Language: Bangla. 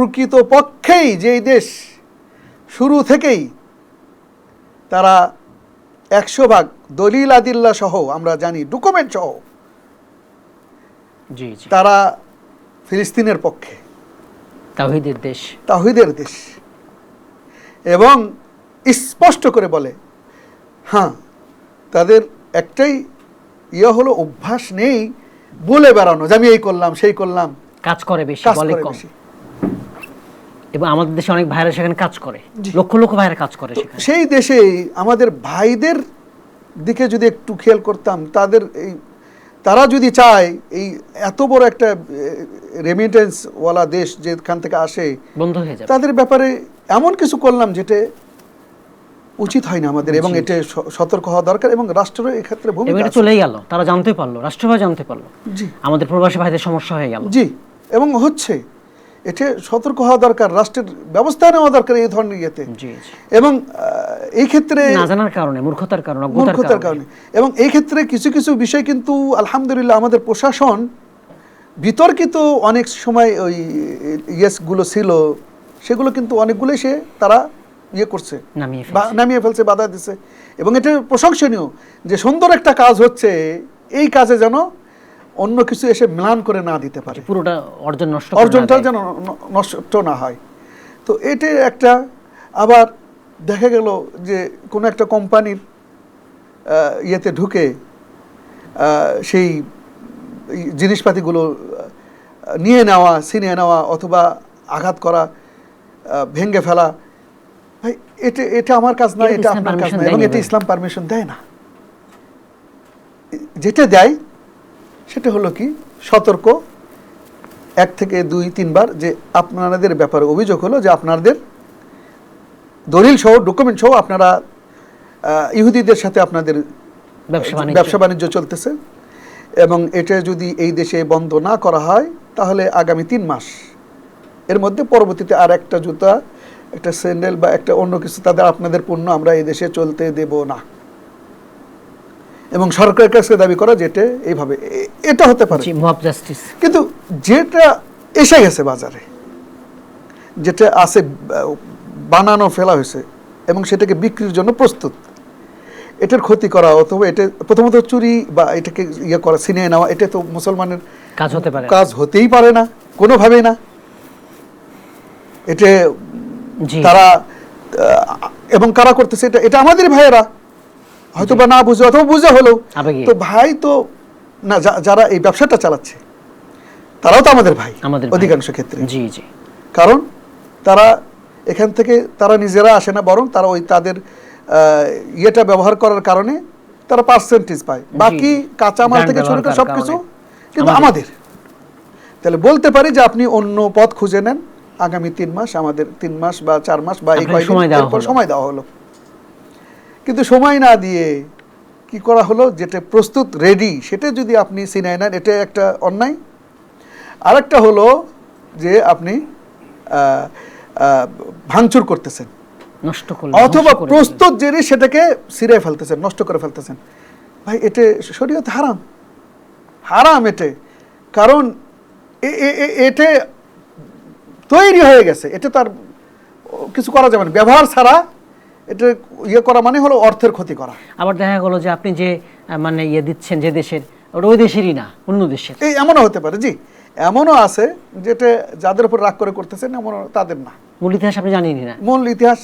প্রকৃত পক্ষেই যেই দেশ শুরু থেকেই তারা একশো ভাগ দলিল আদিল্লা সহ আমরা জানি ডকুমেন্ট সহ তারা ফিলিস্তিনের পক্ষে। তাওহিদের দেশ। তাহিদের দেশ। এবং স্পষ্ট করে বলে হ্যাঁ তাদের একটাই ইয়ে হলো অভ্যাস নেই বলে বেড়ানো যে আমি এই করলাম সেই করলাম। কাজ করে বেশি কাজ বলে করে কম। বেশি। এবং আমাদের দেশে অনেক ভাইরা সেখানে কাজ করে। লক্ষ লক্ষ ভাইরা কাজ করে সেখানে। সেই দেশেই আমাদের ভাইদের দিকে যদি একটু খেয়াল করতাম তাদের এই তারা যদি চায় এই এত বড় একটা রেমিটেন্সওয়ালা দেশ যেখান থেকে আসে বন্ধ হয়ে যায় তাদের ব্যাপারে এমন কিছু করলাম যেটা উচিত হয় না আমাদের এবং এটা সতর্ক হওয়া দরকার এবং রাষ্ট্রের এক্ষেত্রে ভূমিকা এটা। চলেই গেল। তারা জানতে পারল রাষ্ট্রভাবে জানতে পারল। জি। আমাদের প্রবাসী ভাইদের সমস্যা হয়ে গেল। জি এবং হচ্ছে এটা সতর্ক হওয়া দরকার রাষ্ট্রের ব্যবস্থা নেওয়া দরকার এই ধরনের ইয়েতে। এবং এই ক্ষেত্রে না জানার কারণে মূর্খতার কারণে মূর্খতার কারণে। এবং এই ক্ষেত্রে কিছু কিছু বিষয় কিন্তু আলহামদুলিল্লাহ আমাদের প্রশাসন বিতর্কিত অনেক সময় ওই ইয়েসগুলো ছিল সেগুলো কিন্তু অনেকগুলোই সে তারা ইয়ে করছে। নামিয়ে ফেলছে বাধা দিছে। এবং এটা প্রশংসনীয় যে সুন্দর একটা কাজ হচ্ছে এই কাজে যেন অন্য কিছু এসে ম্লান করে না দিতে পারে। পুরোটা অর্জন নষ্ট অর্জনটা যেন নষ্ট না হয়। তো এটা একটা আবার দেখা গেল যে কোনো একটা কোম্পানির ইয়েতে ঢুকে সেই জিনিসপাতিগুলো নিয়ে নেওয়া ছিনিয়ে নেওয়া অথবা আঘাত করা ভেঙে ফেলা ভাই এটা এটা আমার কাজ না এটা আপনার কাজ না এবং এটা ইসলাম পারমিশন দেয় না। যেটা দেয় সেটা হলো কি সতর্ক। এক থেকে দুই তিনবার যে আপনাদের ব্যাপারে অভিযোগ হলো যে আপনাদের দলিল সহ ডকুমেন্ট সহ আপনারা ইহুদিদের সাথে আপনাদের ব্যবসা বাণিজ্য। ব্যবসা বাণিজ্য চলতেছে। এবং এটা যদি এই দেশে বন্ধ না করা হয় তাহলে আগামী তিন মাস। এর মধ্যে পরবর্তীতে আর একটা জুতা একটা স্যান্ডেল বা একটা অন্য কিছু তাদের আপনাদের পণ্য আমরা এই দেশে চলতে দেব না। এবং সরকারের কাছে দাবি করা যেটা এইভাবে। এটা হতে পারে। জাস্টিস কিন্তু যেটা এসে গেছে বাজারে যেটা আছে বানানো ফেলা হয়েছে এবং সেটাকে বিক্রির জন্য প্রস্তুত এটার ক্ষতি করা অথবা এটা প্রথমত চুরি বা এটাকে ইয়ে করা ছিনিয়ে নেওয়া এটা তো মুসলমানের কাজ হতে পারে। কাজ হতেই পারে না কোনোভাবেই না। এটা তারা এবং কারা করতেছে এটা এটা আমাদের ভাইয়েরা হয়তো বা না বুঝে অথবা বুঝে আবেগে। তো ভাই তো না যারা এই ব্যবসাটা চালাচ্ছে তারাও তো আমাদের ভাই আমাদের অধিকাংশ ক্ষেত্রে। জি জি। কারণ তারা এখান থেকে তারা নিজেরা আসে না বরং তারা ওই তাদের ইয়েটা ব্যবহার করার কারণে তারা পার্সেন্টেজ পায়। বাকি কাঁচামাল থেকে শুরু করে সব কিছু কিন্তু আমাদের। তাহলে বলতে পারি যে আপনি অন্য পথ খুঁজে নেন। আগামী তিন মাস আমাদের তিন মাস বা চার মাস বা এই কয়দিন সময় দেওয়া হলো। কিন্তু সময় না দিয়ে কি করা হলো? যেটা প্রস্তুত রেডি সেটা যদি আপনি সিনাই নেন এটা একটা অন্যায়। আরেকটা হলো যে আপনি ভাঙচুর করতেছেন। নষ্ট অথবা প্রস্তুত জিনিস সেটাকে সিরে ফেলতেছেন নষ্ট করে ফেলতেছেন। ভাই এটা শরীয়ত হারাম। হারাম এতে কারণ এ- এ- এ- এতে তৈরি হয়ে গেছে। এটা তার কিছু করা যাবে না। ব্যবহার ছাড়া এটা ইয়ে করা মানে হলো অর্থের ক্ষতি করা। আবার দেখা গেলো যে আপনি যে মানে ইয়ে দিচ্ছেন যে দেশের ওটা ওই দেশেরই না অন্য দেশের। এই এমনও হতে পারে জি। এমনও আছে যেটা যাদের উপর রাগ করে করতেছেন এমনও তাদের না। মূল ইতিহাস আপনি জানেনই না। মূল ইতিহাস